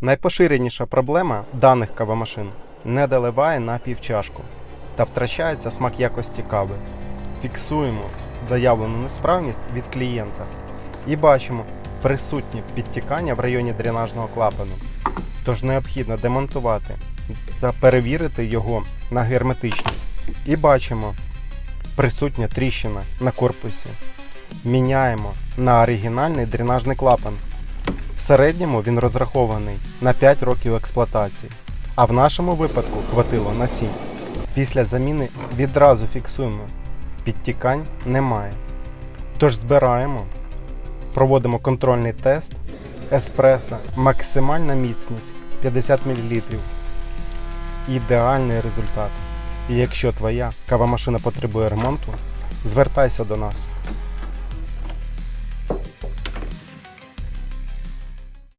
Найпоширеніша проблема даних кавомашин не доливає на півчашку та втрачається смак якості кави. Фіксуємо заявлену несправність від клієнта і бачимо присутнє підтікання в районі дренажного клапану. Тож необхідно демонтувати та перевірити його на герметичність. І бачимо присутня тріщина на корпусі. Міняємо на оригінальний дренажний клапан. В середньому він розрахований на 5 років експлуатації, а в нашому випадку хватило на 7. Після заміни відразу фіксуємо, підтікань немає. Тож збираємо, проводимо контрольний тест еспресо, максимальна міцність 50 мл. Ідеальний результат. І якщо твоя кавомашина потребує ремонту, звертайся до нас.